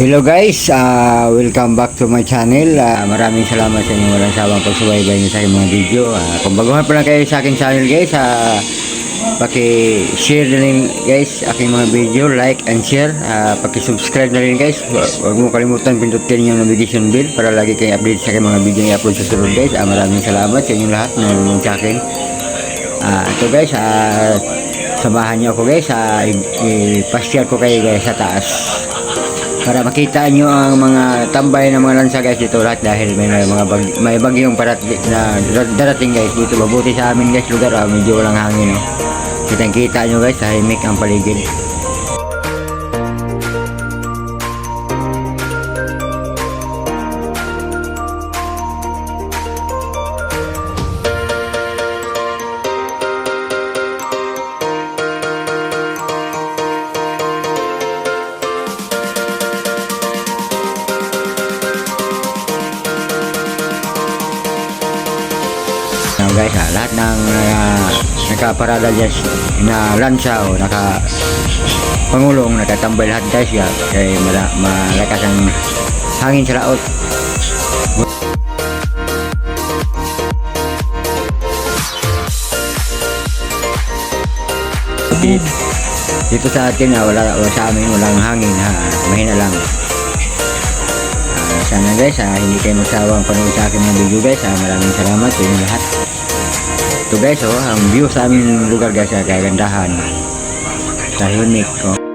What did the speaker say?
Hello guys, uh, welcome back to my channel. Uh, maraming salamat sa inyong walang sawang pagsubaybay niyo sa aking mga video. Uh, kung baguhan pa lang kayo sa aking channel guys, uh, paki-share na rin guys aking mga video, like and share. Uh, paki-subscribe na rin guys. Hu- Huwag mo kalimutan pindutin yung notification bell para lagi kayo update sa aking mga video na i-upload sa sunod guys. Uh, maraming salamat sa inyong lahat na nanonood sa akin. Ah, ito guys, ah, samahan niyo ako guys, ah, i- i-pasyal ko kayo guys sa taas para makita nyo ang mga tambay ng mga lansa guys dito lahat dahil may, may mga bag, may bagyong parat na dar- darating guys dito. Mabuti sa amin guys lugar ah, medyo walang hangin no kitang kita nyo guys tahimik ang paligid Now guys ha, lahat ng uh, nakaparada dyan na lansa o naka pangulong nakatambay lahat guys ya kay mala, malakas ang hangin sa laot. Dito, sa atin ah, wala, wala sa amin walang hangin ha mahina lang. Ah, sana guys, ah, hindi kayo magsawang panood sa akin ng video guys. Ah, maraming salamat sa inyo lahat. Ito guys, oh, ang view sa aming lugar guys, ah, kagandahan. Tahimik, oh.